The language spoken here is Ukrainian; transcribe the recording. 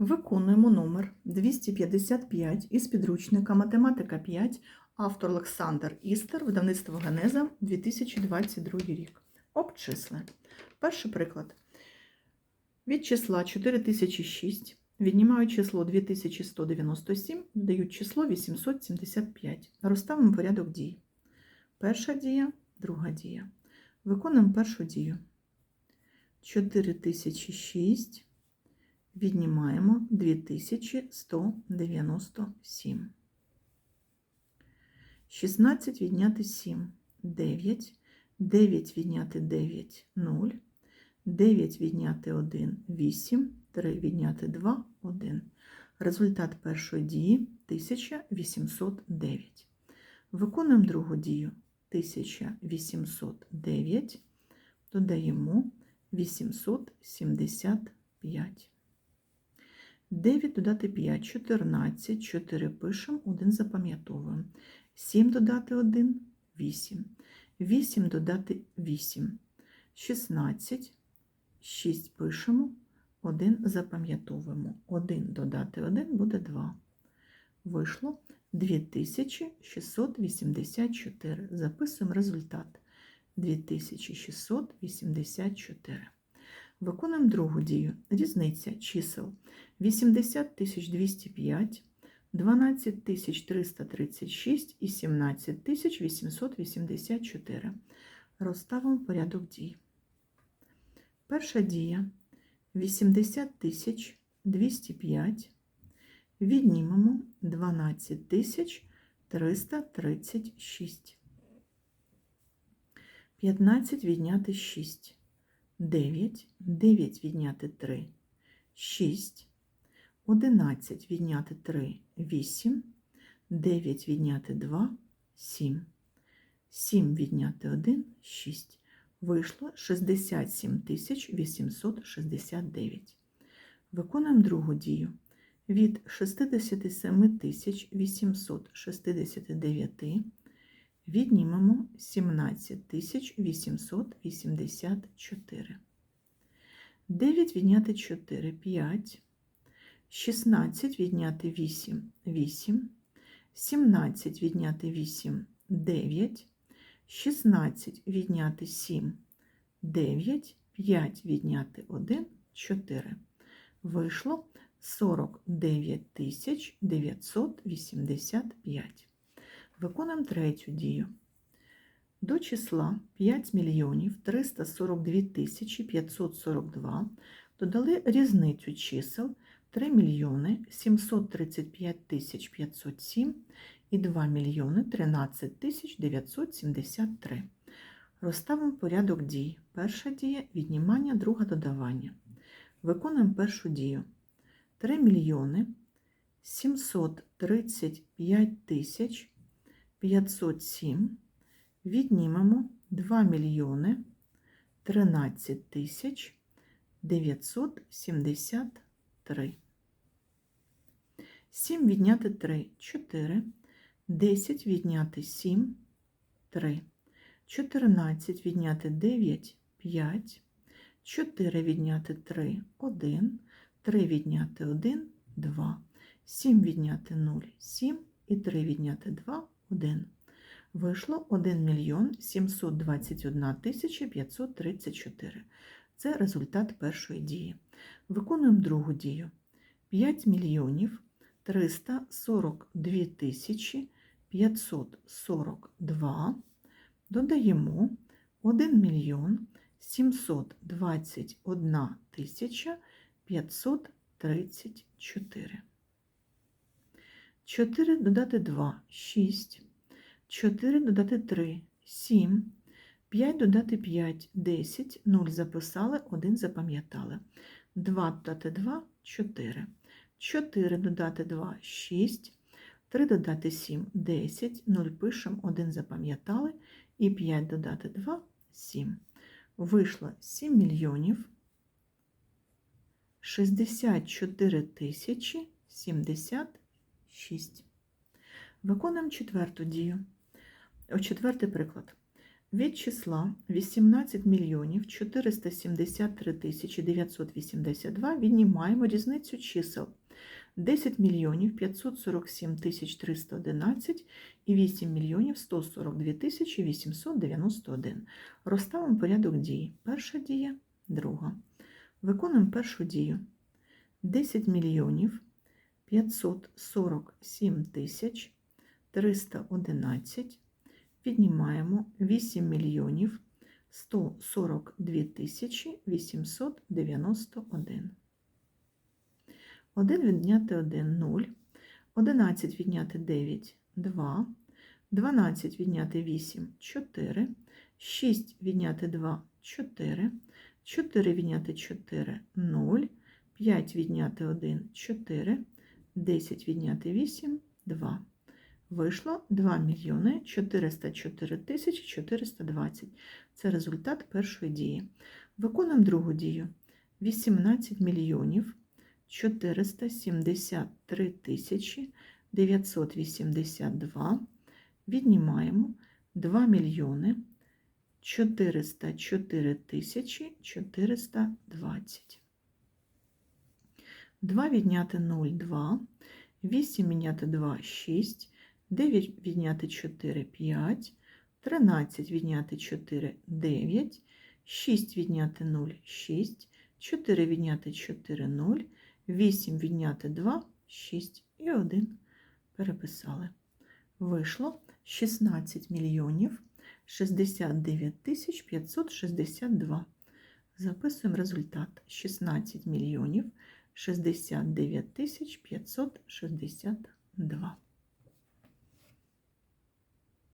Виконуємо номер 255 із підручника Математика 5, автор Олександр Істер, видавництво Генеза, 2022 рік. Обчисли. Перший приклад. Від числа 4006 віднімають число 2197, додають число 875. Розставимо порядок дій. Перша дія, друга дія. Виконуємо першу дію. 4006 віднімаємо 2197. 16 відняти 7, 9, 9 відняти 9, 0, 9 відняти 1, 8, 3 відняти 2, 1. Результат першої дії 1809. Виконуємо другу дію 1809, додаємо 875. 9 додати 5, 14, 4 пишемо, 1 запам'ятовуємо. 7 додати 1, 8. 8 додати 8, 16, 6 пишемо, 1 запам'ятовуємо. 1 додати 1 буде 2. Вийшло 2684. Записуємо результат. 2684. Виконуємо другу дію. Різниця чисел 80205, 12336 і 17884. Розставимо порядок дій. Перша дія 80205. Віднімемо 12336. 15 відняти 6. 9, 9 відняти 3, 6, 11 відняти 3, 8, 9 відняти 2, 7, 7 відняти 1, 6. Вийшло 67 869. Виконуємо другу дію. Від 67 869 Віднімемо 17 884. 9 відняти 4 5. 16 відняти 8 8. 17 відняти 8 9. 16 відняти 7 9. 5 відняти 1 4. Вийшло 49 985. Виконуємо третю дію. До числа 5 мільйонів 342 тисячі 542 додали різницю чисел 3 мільйони 735 тисяч 507 і 2 мільйони 13 тисяч 973. Розставимо порядок дій. Перша дія – віднімання, друга додавання. Виконуємо першу дію. 3 мільйони 735 тисяч 507 віднімемо 2 мільйони 13 тисяч 973. 7 відняти 3 4, 10 відняти 7 3, 14 відняти 9 5, 4 відняти 3 1, 3 відняти 1 2, 7 відняти 0 7 і 3 відняти 2 1. Вийшло 1 мільйон 721 тисяча 534. Це результат першої дії. Виконуємо другу дію. 5 мільйонів 342 тисячі 542. Додаємо 1 мільйон 721 тисяча 534. 4 додати 2 6. 4 додати 3 7. 5 додати 5 10. 0 записали, 1 запам'ятали. 2 додати 2 4. 4 додати 2 6. 3 додати 7 10. 0 пишемо, 1 запам'ятали. І 5 додати 2 7. Вийшло 7 мільйонів 64 тисячі 76. Виконуємо четверту дію. Четвертий приклад. Від числа 18 мільйонів 473 тисячі 982 віднімаємо різницю чисел 10 мільйонів 547 тисяч 311 і 8 мільйонів 142 тисячі 891. Розставимо порядок дій. Перша дія, друга. Виконуємо першу дію. 10 мільйонів 547 тисяч 311 віднімаємо 8 мільйонів 142 тисячі 891. 1 відняти 1 – 0, 11 відняти 9 – 2, 12 відняти 8 – 4, 6 відняти 2 – 4, 4 відняти 4 – 0, 5 відняти 1 – 4, 10 відняти 8 – 2. Вийшло 2 мільйони 404 тисячі 420. Це результат першої дії. Виконуємо другу дію. 18 мільйонів 473 тисячі 982. Віднімаємо 2 мільйони 404 тисячі 420. 2 відняти 0 – 2, 8 відняти 2 – 6, 9 відняти 4 – 5, 13 відняти 4 – 9, 6 відняти 0 – 6, 4 відняти 4 – 0, 8 відняти 2 – 6 і 1. Переписали. Вийшло 16 мільйонів 69 тисяч 562. Записуємо результат 16 мільйонів 69 тисяч 562.